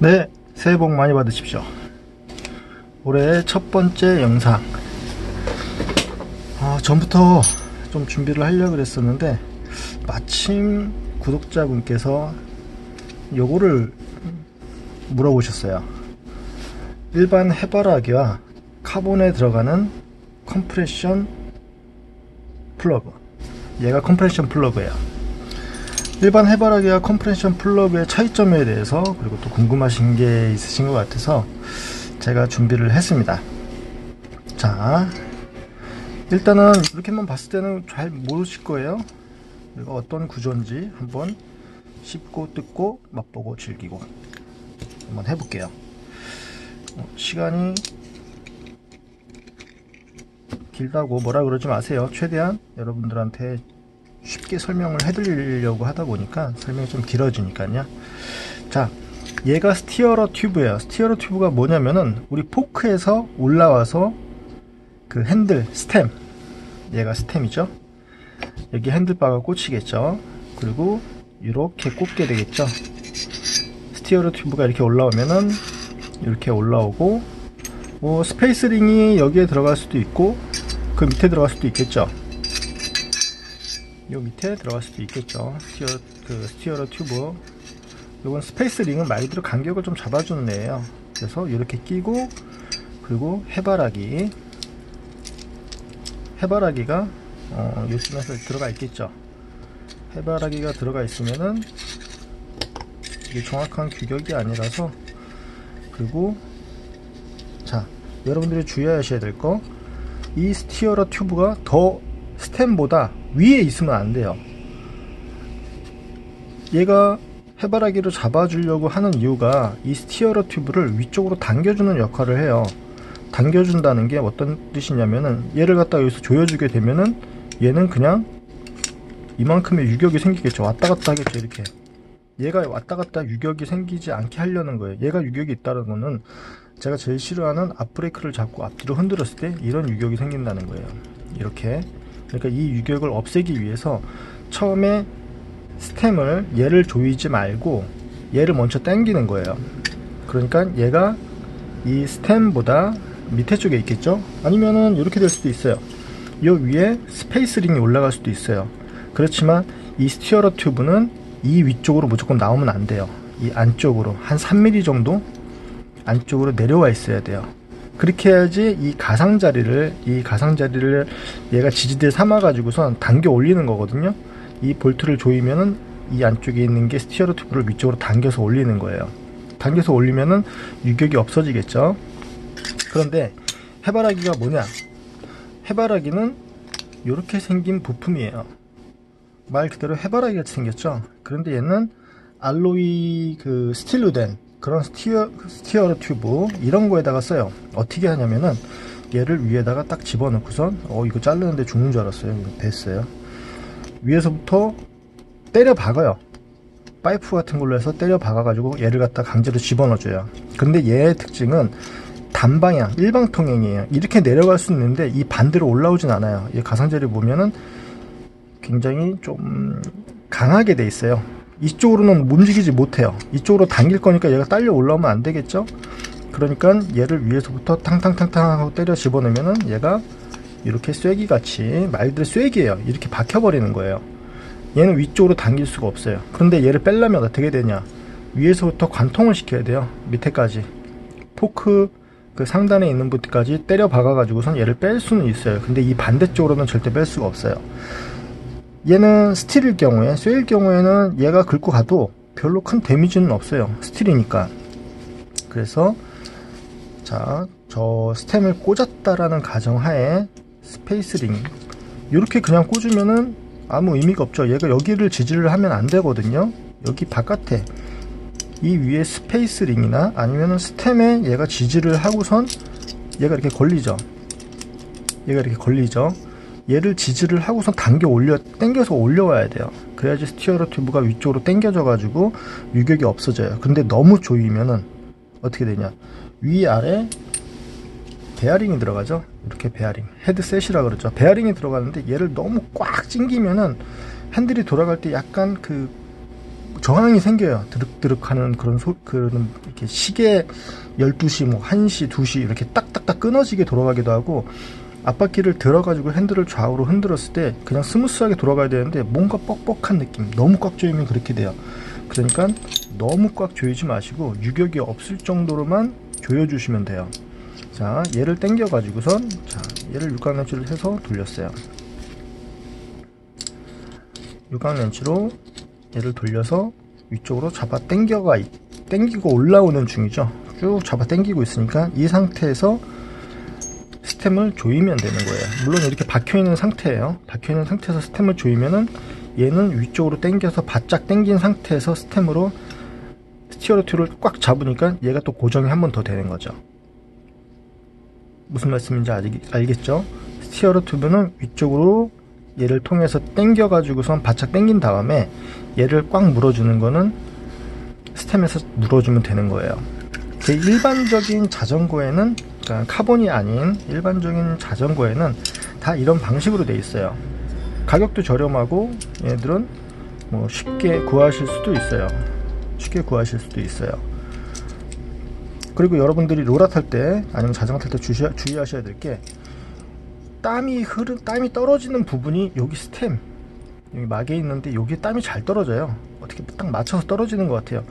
네, 새해 복 많이 받으십시오. 올해 첫 번째 영상. 아, 전부터 좀 준비를 하려고 그랬었는데, 마침 구독자분께서 요거를 물어보셨어요. 일반 해바라기와 카본에 들어가는 컴프레션 플러그. 얘가 컴프레션 플러그예요. 일반 해바라기와 컴프레션 플러그의 차이점에 대해서 그리고 또 궁금하신 게 있으신 것 같아서 제가 준비를 했습니다. 자 일단은 이렇게만 봤을 때는 잘 모르실 거예요. 이거 어떤 구조인지 한번 씹고 뜯고 맛보고 즐기고 한번 해볼게요. 어, 시간이 길다고 뭐라 그러지 마세요. 최대한 여러분들한테 쉽게 설명을 해드리려고 하다 보니까 설명이 좀 길어지니까요. 자, 얘가 스티어러 튜브예요. 스티어러 튜브가 뭐냐면은 우리 포크에서 올라와서 그 핸들 스템 얘가 스템이죠. 여기 핸들바가 꽂히겠죠. 그리고 이렇게 꽂게 되겠죠. 스티어러 튜브가 이렇게 올라오면은 이렇게 올라오고 뭐 스페이스링이 여기에 들어갈 수도 있고 그 밑에 들어갈 수도 있겠죠. 요 밑에 들어갈 수도 있겠죠. 스티어, 그 스티어러 튜브. 요건 스페이스 링은 말 그대로 간격을 좀 잡아주는 애예요. 그래서 이렇게 끼고 그리고 해바라기. 해바라기가 어, 요쯤에서 들어가 있겠죠. 해바라기가 들어가 있으면은 이게 정확한 규격이 아니라서 그리고 자 여러분들이 주의하셔야 될 거. 이 스티어러 튜브가 더 스템보다 위에 있으면 안 돼요. 얘가 해바라기로 잡아주려고 하는 이유가 이 스티어러 튜브를 위쪽으로 당겨주는 역할을 해요. 당겨준다는 게 어떤 뜻이냐면은 얘를 갖다 여기서 조여주게 되면은 얘는 그냥 이만큼의 유격이 생기겠죠. 왔다 갔다 하겠죠. 이렇게. 얘가 왔다 갔다 유격이 생기지 않게 하려는 거예요. 얘가 유격이 있다는 거는 제가 제일 싫어하는 앞브레이크를 잡고 앞뒤로 흔들었을 때 이런 유격이 생긴다는 거예요. 이렇게 그러니까 이 유격을 없애기 위해서 처음에 스템을 얘를 조이지 말고 얘를 먼저 당기는 거예요. 그러니까 얘가 이 스템보다 밑에 쪽에 있겠죠? 아니면은 이렇게 될 수도 있어요. 이 위에 스페이스 링이 올라갈 수도 있어요. 그렇지만 이 스티어러 튜브는 이 위쪽으로 무조건 나오면 안 돼요. 이 안쪽으로 한 3mm 정도 안쪽으로 내려와 있어야 돼요. 그렇게 해야지 이 가상자리를 이 가상자리를 얘가 지지대 삼아 가지고선 당겨 올리는 거거든요. 이 볼트를 조이면은 이 안쪽에 있는 게 스티어러 튜브를 위쪽으로 당겨서 올리는 거예요. 당겨서 올리면은 유격이 없어지겠죠. 그런데 해바라기가 뭐냐? 해바라기는 이렇게 생긴 부품이에요. 말 그대로 해바라기 같이 생겼죠. 그런데 얘는 알로이 그 스틸로 된 그런 스티어, 스티어러 튜브 이런 거에다가 써요. 어떻게 하냐면은 얘를 위에다가 딱 집어넣고선 어 이거 자르는데 죽는 줄 알았어요. 됐어요. 위에서부터 때려 박아요. 파이프 같은 걸로 해서 때려 박아 가지고 얘를 갖다 강제로 집어넣어줘요. 근데 얘의 특징은 단방향 일방통행이에요. 이렇게 내려갈 수 있는데 이 반대로 올라오진 않아요. 이 가상자리 보면은 굉장히 좀 강하게 돼 있어요 이쪽으로는 움직이지 못해요. 이쪽으로 당길 거니까 얘가 딸려 올라오면 안 되겠죠? 그러니까 얘를 위에서부터 탕탕탕탕 하고 때려 집어넣으면은 얘가 이렇게 쐐기 같이 말들 쐐기예요. 이렇게 박혀 버리는 거예요. 얘는 위쪽으로 당길 수가 없어요. 그런데 얘를 뺄려면 어떻게 되냐? 위에서부터 관통을 시켜야 돼요. 밑에까지. 포크 그 상단에 있는 부트까지 때려 박아 가지고선 얘를 뺄 수는 있어요. 근데 이 반대쪽으로는 절대 뺄 수가 없어요 얘는 스틸일 경우에 쇠일 경우에는 얘가 긁고 가도 별로 큰 데미지는 없어요. 스틸이니까. 그래서 자 저 스템을 꽂았다라는 가정하에 스페이스링. 이렇게 그냥 꽂으면은 아무 의미가 없죠. 얘가 여기를 지지를 하면 안 되거든요. 여기 바깥에. 이 위에 스페이스링이나 아니면은 스템에 얘가 지지를 하고선 얘가 이렇게 걸리죠. 얘가 이렇게 걸리죠 얘를 지지를 하고서 당겨 올려 당겨서 올려와야 돼요. 그래야지 스티어러 튜브가 위쪽으로 당겨져 가지고 유격이 없어져요. 근데 너무 조이면은 어떻게 되냐? 위 아래 베어링이 들어가죠? 이렇게 베어링. 헤드셋이라 그러죠. 베어링이 들어가는데 얘를 너무 꽉 찡기면은 핸들이 돌아갈 때 약간 그 저항이 생겨요. 드륵드륵하는 그런 소, 그런 이렇게 시계 12시, 뭐 1시, 2시 이렇게 딱딱딱 끊어지게 돌아가기도 하고 앞바퀴를 들어가지고 핸들을 좌우로 흔들었을 때 그냥 스무스하게 돌아가야 되는데 뭔가 뻑뻑한 느낌 너무 꽉 조이면 그렇게 돼요. 그러니까 너무 꽉 조이지 마시고 유격이 없을 정도로만 조여주시면 돼요. 자 얘를 당겨 가지고선 자 얘를 육각렌치를 해서 돌렸어요. 육각렌치로 얘를 돌려서 위쪽으로 잡아 당겨가 당기고 올라오는 중이죠. 쭉 잡아 당기고 있으니까 이 상태에서 스템을 조이면 되는 거예요. 물론 이렇게 박혀있는 상태예요. 박혀있는 상태에서 스템을 조이면은 얘는 위쪽으로 당겨서 바짝 당긴 상태에서 스템으로 스티어로 튜를 꽉 잡으니까 얘가 또 고정이 한 번 더 되는 거죠. 무슨 말씀인지 알 겠죠? 스티어로 튜브는 위쪽으로 얘를 통해서 당겨 가지고선 바짝 당긴 다음에 얘를 꽉 물어주는 거는 스템에서 물어주면 되는 거예요. 제 일반적인 자전거에는 그러니까 카본이 아닌 일반적인 자전거에는 다 이런 방식으로 돼 있어요. 가격도 저렴하고 얘들은 뭐 쉽게 구하실 수도 있어요. 쉽게 구하실 수도 있어요. 그리고 여러분들이 로라 탈 때 아니면 자전거 탈 때 주의하셔야 될 게 땀이 흐르 땀이 떨어지는 부분이 여기 스템 여기 막에 있는데 여기 땀이 잘 떨어져요. 어떻게 딱 맞춰서 떨어지는 것 같아요.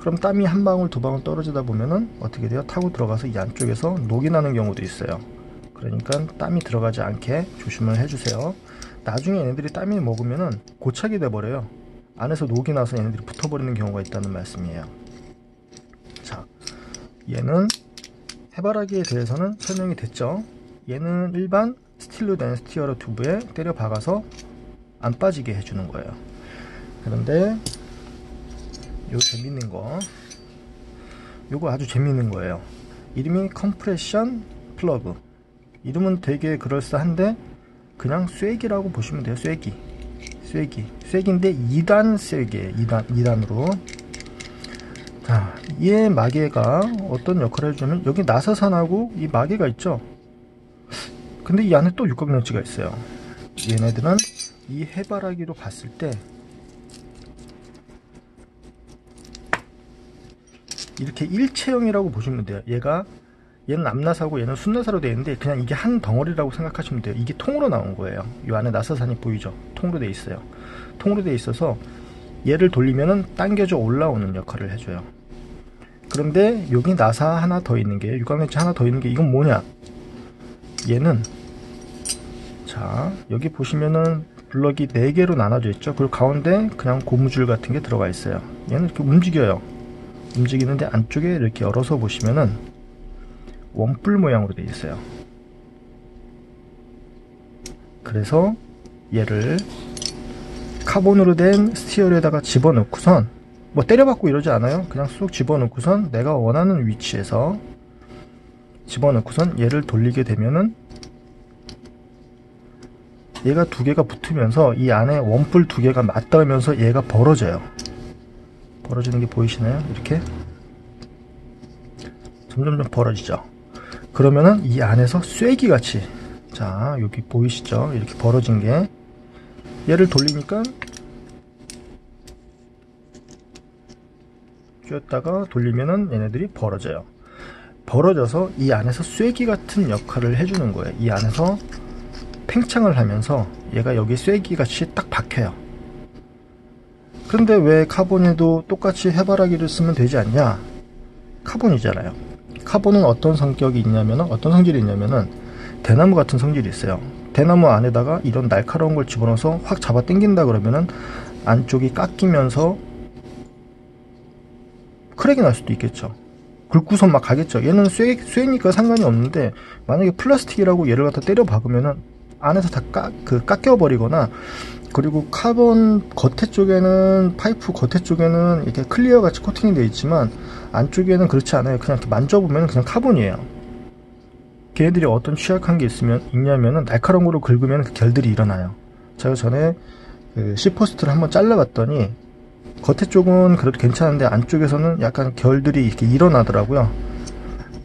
그럼 땀이 한 방울 두 방울 떨어지다 보면은 어떻게 돼요? 타고 들어가서 이 안쪽에서 녹이 나는 경우도 있어요. 그러니까 땀이 들어가지 않게 조심을 해주세요. 나중에 얘네들이 땀이 먹으면은 고착이 돼 버려요. 안에서 녹이 나서 얘네들이 붙어버리는 경우가 있다는 말씀이에요. 자 얘는 해바라기에 대해서는 설명이 됐죠. 얘는 일반 스틸로 된 스티어러 튜브에 때려 박아서 안 빠지게 해주는 거예요. 그런데 요 재밌는 거 요거 아주 재밌는 거예요. 이름이 컴프레션 플러그. 이름은 되게 그럴싸한데 그냥 쐐기라고 보시면 돼요 쐐기. 쐐기. 쐐기인데 2단 쐐기에 2단, 2단으로. 자, 얘 마개가 어떤 역할을 해주냐면 여기 나사산하고 이 마개가 있죠? 근데 이 안에 또 육각렌치가 있어요. 얘네들은 이 해바라기로 봤을 때 이렇게 일체형이라고 보시면 돼요. 얘가 얘는 앞나사고 얘는 순나사로 되어 있는데 그냥 이게 한 덩어리라고 생각하시면 돼요. 이게 통으로 나온 거예요. 이 안에 나사산이 보이죠? 통으로 되어 있어요. 통으로 되어 있어서 얘를 돌리면은 당겨져 올라오는 역할을 해줘요. 그런데 여기 나사 하나 더 있는 게 육각렌치 하나 더 있는 게 이건 뭐냐? 얘는 자 여기 보시면은 블럭이 4개로 나눠져 있죠. 그리고 가운데 그냥 고무줄 같은 게 들어가 있어요. 얘는 이렇게 움직여요. 움직이는데 안쪽에 이렇게 열어서 보시면은 원뿔 모양으로 되어 있어요. 그래서 얘를 카본으로 된 스티어에다가 집어넣고선 뭐 때려박고 이러지 않아요. 그냥 쑥 집어넣고선 내가 원하는 위치에서 집어넣고선 얘를 돌리게 되면은 얘가 두 개가 붙으면서 이 안에 원뿔 두 개가 맞닿으면서 얘가 벌어져요. 벌어지는 게 보이시나요? 이렇게? 점점점 벌어지죠. 그러면은 이 안에서 쐐기 같이 자 여기 보이시죠? 이렇게 벌어진 게. 얘를 돌리니까 쥐었다가 돌리면은 얘네들이 벌어져요. 벌어져서 이 안에서 쐐기 같은 역할을 해주는 거예요. 이 안에서 팽창을 하면서 얘가 여기 쐐기 같이 딱 박혀요. 근데 왜 카본에도 똑같이 해바라기를 쓰면 되지 않냐? 카본이잖아요. 카본은 어떤 성격이 있냐면 어떤 성질이 있냐면은 대나무 같은 성질이 있어요. 대나무 안에다가 이런 날카로운 걸 집어넣어서 확 잡아 당긴다 그러면은 안쪽이 깎이면서 크랙이 날 수도 있겠죠. 긁고선 막 가겠죠. 얘는 쇠, 쇠니까 상관이 없는데 만약에 플라스틱이라고 얘를 갖다 때려 박으면은 안에서 다 까, 그 깎여버리거나 그리고 카본 겉에 쪽에는 파이프 겉에 쪽에는 이렇게 클리어 같이 코팅이 되어 있지만 안쪽에는 그렇지 않아요. 그냥 이렇게 만져보면 그냥 카본이에요. 걔네들이 어떤 취약한 게 있으면 있냐면은 날카로운 거로 긁으면 그 결들이 일어나요. 제가 전에 그 C포스트를 한번 잘라봤더니 겉에 쪽은 그래도 괜찮은데 안쪽에서는 약간 결들이 이렇게 일어나더라고요.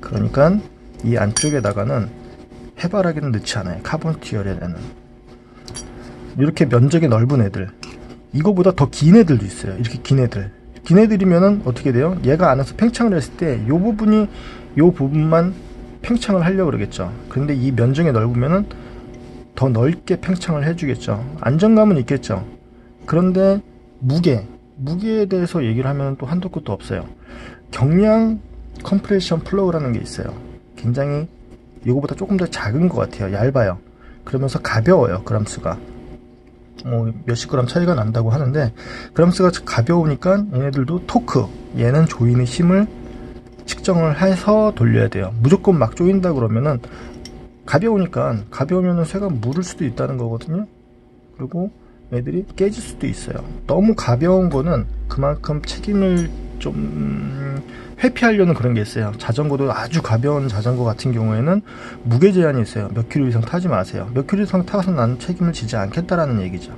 그러니까 이 안쪽에다가는 해바라기는 넣지 않아요 카본 티어에는 이렇게 면적이 넓은 애들 이거보다 더 긴 애들도 있어요. 이렇게 긴 애들. 긴 애들이면은 어떻게 돼요? 얘가 안에서 팽창을 했을 때요 부분이 요 부분만 팽창을 하려고 그러겠죠. 그런데 이 면적이 넓으면은 더 넓게 팽창을 해주겠죠. 안정감은 있겠죠. 그런데 무게, 무게에 대해서 얘기를 하면 또 한도 끝도 없어요. 경량 컴프레션 플로우라는 게 있어요. 굉장히 이거보다 조금 더 작은 것 같아요. 얇아요. 그러면서 가벼워요. 그람수가. 뭐 몇십 그램 차이가 난다고 하는데 그람수가 가벼우니까 얘네들도 토크 얘는 조이는 힘을 측정을 해서 돌려야 돼요. 무조건 막 조인다 그러면은 가벼우니까 가벼우면 쇠가 물을 수도 있다는 거거든요. 그리고 애들이 깨질 수도 있어요. 너무 가벼운 거는 그만큼 책임을 좀 회피하려는 그런 게 있어요. 자전거도 아주 가벼운 자전거 같은 경우에는 무게 제한이 있어요. 몇 킬로 이상 타지 마세요. 몇 킬로 이상 타서 나는 책임을 지지 않겠다라는 얘기죠.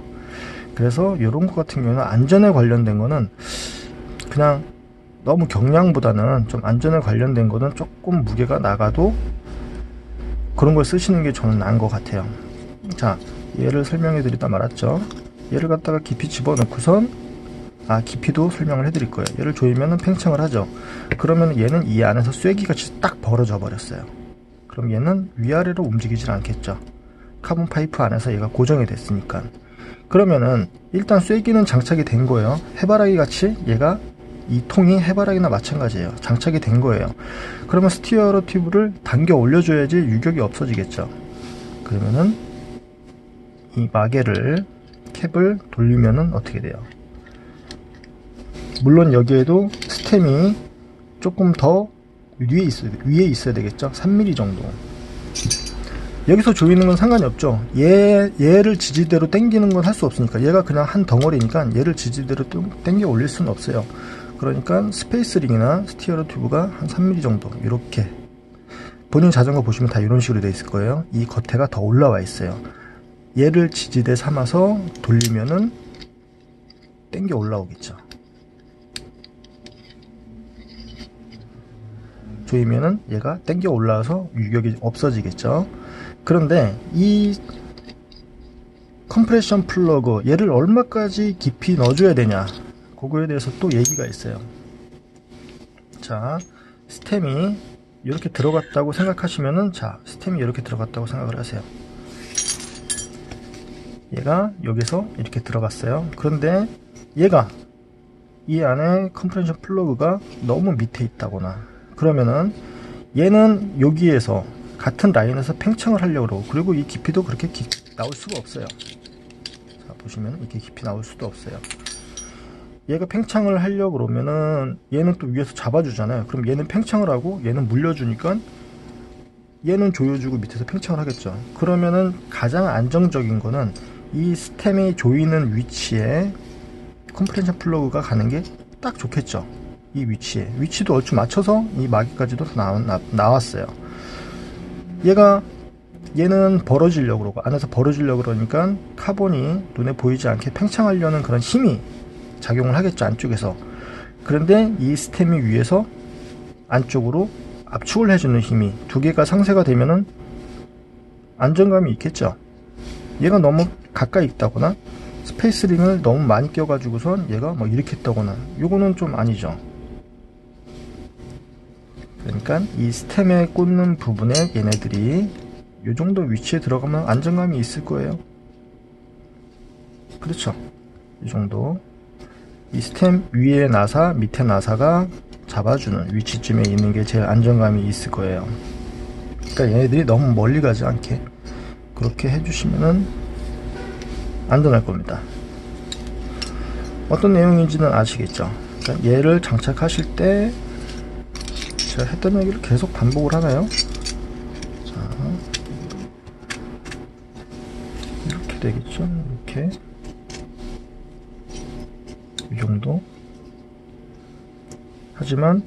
그래서 이런 것 같은 경우는 안전에 관련된 거는 그냥 너무 경량보다는 좀 안전에 관련된 거는 조금 무게가 나가도 그런 걸 쓰시는 게 저는 나은 것 같아요. 자, 얘를 설명해 드리다 말았죠. 얘를 갖다가 깊이 집어넣고선 아 깊이도 설명을 해 드릴 거예요. 얘를 조이면은 팽창을 하죠. 그러면 얘는 이 안에서 쐐기같이 딱 벌어져 버렸어요. 그럼 얘는 위아래로 움직이질 않겠죠. 카본 파이프 안에서 얘가 고정이 됐으니까. 그러면은 일단 쐐기는 장착이 된 거예요. 해바라기 같이 얘가 이 통이 해바라기나 마찬가지예요. 장착이 된 거예요. 그러면 스티어러 튜브를 당겨 올려줘야지 유격이 없어지겠죠. 그러면은 이 마개를 캡을 돌리면은 어떻게 돼요? 물론 여기에도 스템이 조금 더 위에 있어야, 위에 있어야 되겠죠? 3mm 정도. 여기서 조이는 건 상관이 없죠. 얘, 얘를 지지대로 당기는 건 할 수 없으니까. 얘가 그냥 한 덩어리니까 얘를 지지대로 당겨 올릴 수는 없어요. 그러니까 스페이스링이나 스티어러 튜브가 한 3mm 정도. 이렇게. 본인 자전거 보시면 다 이런 식으로 되어 있을 거예요. 이 겉에가 더 올라와 있어요. 얘를 지지대 삼아서 돌리면은 땡겨 올라오겠죠. 조이면은 얘가 땡겨 올라와서 유격이 없어지겠죠. 그런데 이 컴프레션 플러그 얘를 얼마까지 깊이 넣어줘야 되냐 그거에 대해서 또 얘기가 있어요. 자 스템이 이렇게 들어갔다고 생각하시면은 자 스템이 이렇게 들어갔다고 생각을 하세요. 얘가 여기서 이렇게 들어갔어요. 그런데 얘가 이 안에 컴프레션 플러그가 너무 밑에 있다거나 그러면은 얘는 여기에서 같은 라인에서 팽창을 하려고 그리고 이 깊이도 그렇게 기, 나올 수가 없어요. 자, 보시면 이렇게 깊이 나올 수도 없어요. 얘가 팽창을 하려고 그러면은 얘는 또 위에서 잡아주잖아요. 그럼 얘는 팽창을 하고 얘는 물려주니까 얘는 조여주고 밑에서 팽창을 하겠죠. 그러면은 가장 안정적인 거는 이 스템이 조이는 위치에 컴프레션 플러그가 가는 게 딱 좋겠죠. 이 위치에 위치도 얼추 맞춰서 이 마개까지도 나왔, 나왔어요. 얘가 얘는 벌어지려고 그러고 안에서 벌어지려고 그러니까 카본이 눈에 보이지 않게 팽창하려는 그런 힘이 작용을 하겠죠 안쪽에서. 그런데 이 스템이 위에서 안쪽으로 압축을 해주는 힘이 두 개가 상쇄가 되면은 안정감이 있겠죠. 얘가 너무 가까이 있다거나 스페이스링을 너무 많이 껴가지고선 얘가 뭐 이렇게 했다거나 요거는 좀 아니죠 그러니까 이 스템에 꽂는 부분에 얘네들이 이 정도 위치에 들어가면 안정감이 있을 거예요. 그렇죠. 이 정도. 이 스템 위에 나사 밑에 나사가 잡아주는 위치쯤에 있는 게 제일 안정감이 있을 거예요. 그러니까 얘네들이 너무 멀리 가지 않게 그렇게 해주시면은 안전할 겁니다. 어떤 내용인지는 아시겠죠? 그러니까 얘를 장착하실 때 제가 했던 얘기를 계속 반복을 하나요? 자, 이렇게 되겠죠? 이렇게. 이 정도. 하지만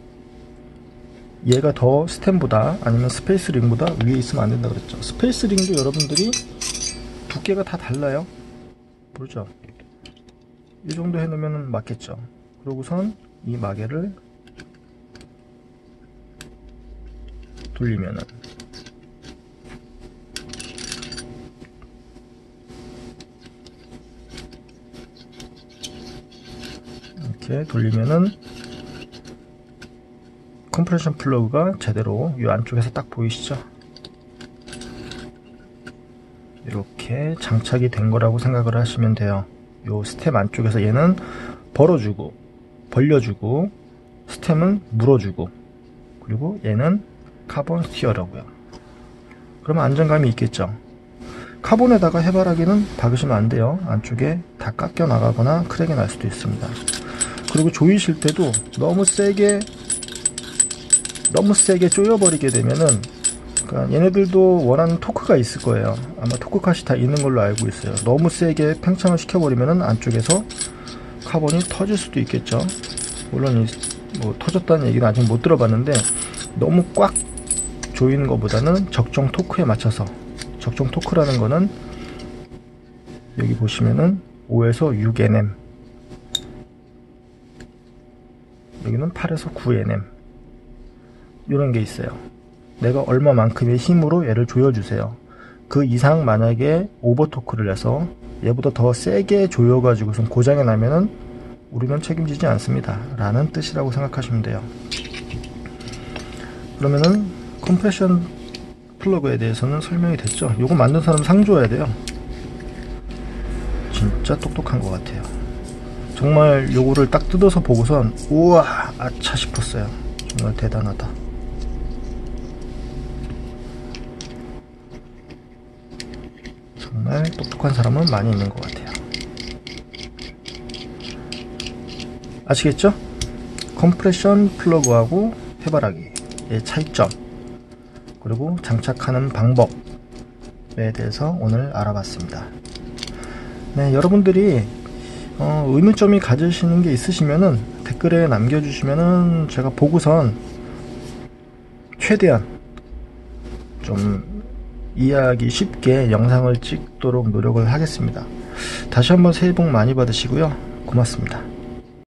얘가 더 스템보다 아니면 스페이스 링보다 위에 있으면 안 된다 그랬죠. 스페이스 링도 여러분들이 두께가 다 달라요. 모르죠? 이 정도 해놓으면 맞겠죠. 그러고선 이 마개를 돌리면은 이렇게 돌리면은 컴프레션 플러그가 제대로 이 안쪽에서 딱 보이시죠? 이렇게 장착이 된 거라고 생각을 하시면 돼요. 요 스템 안쪽에서 얘는 벌어주고 벌려주고 스템은 물어주고 그리고 얘는 카본 스티어라고요. 그러면 안정감이 있겠죠. 카본에다가 해바라기는 박으시면 안 돼요. 안쪽에 다 깎여 나가거나 크랙이 날 수도 있습니다. 그리고 조이실 때도 너무 세게 너무 세게 조여버리게 되면은 그러니까 얘네들도 원하는 토크가 있을 거예요. 아마 토크 컷이 다 있는 걸로 알고 있어요. 너무 세게 팽창을 시켜버리면은 안쪽에서 카본이 터질 수도 있겠죠. 물론 뭐 터졌다는 얘기는 아직 못 들어봤는데 너무 꽉 조이는 것보다는 적정 토크에 맞춰서 적정 토크라는 거는 여기 보시면은 5에서 6nm 여기는 8에서 9nm 이런 게 있어요. 내가 얼마만큼의 힘으로 얘를 조여주세요. 그 이상 만약에 오버 토크를 해서 얘보다 더 세게 조여가지고선 고장이 나면은 우리는 책임지지 않습니다. 라는 뜻이라고 생각하시면 돼요. 그러면은 컴프레션 플러그에 대해서는 설명이 됐죠. 요거 만든 사람 상 줘야 돼요. 진짜 똑똑한 것 같아요. 정말 요거를 딱 뜯어서 보고선 우와 아차 싶었어요. 정말 대단하다. 정말 똑똑한 사람은 많이 있는 것 같아요. 아시겠죠? 컴프레션 플러그하고 해바라기의 차이점 그리고 장착하는 방법에 대해서 오늘 알아봤습니다. 네, 여러분들이 어, 의문점이 가지시는 게 있으시면은 댓글에 남겨주시면은 제가 보고선 최대한 좀 이해하기 쉽게 영상을 찍도록 노력을 하겠습니다. 다시 한번 새해 복 많이 받으시고요. 고맙습니다.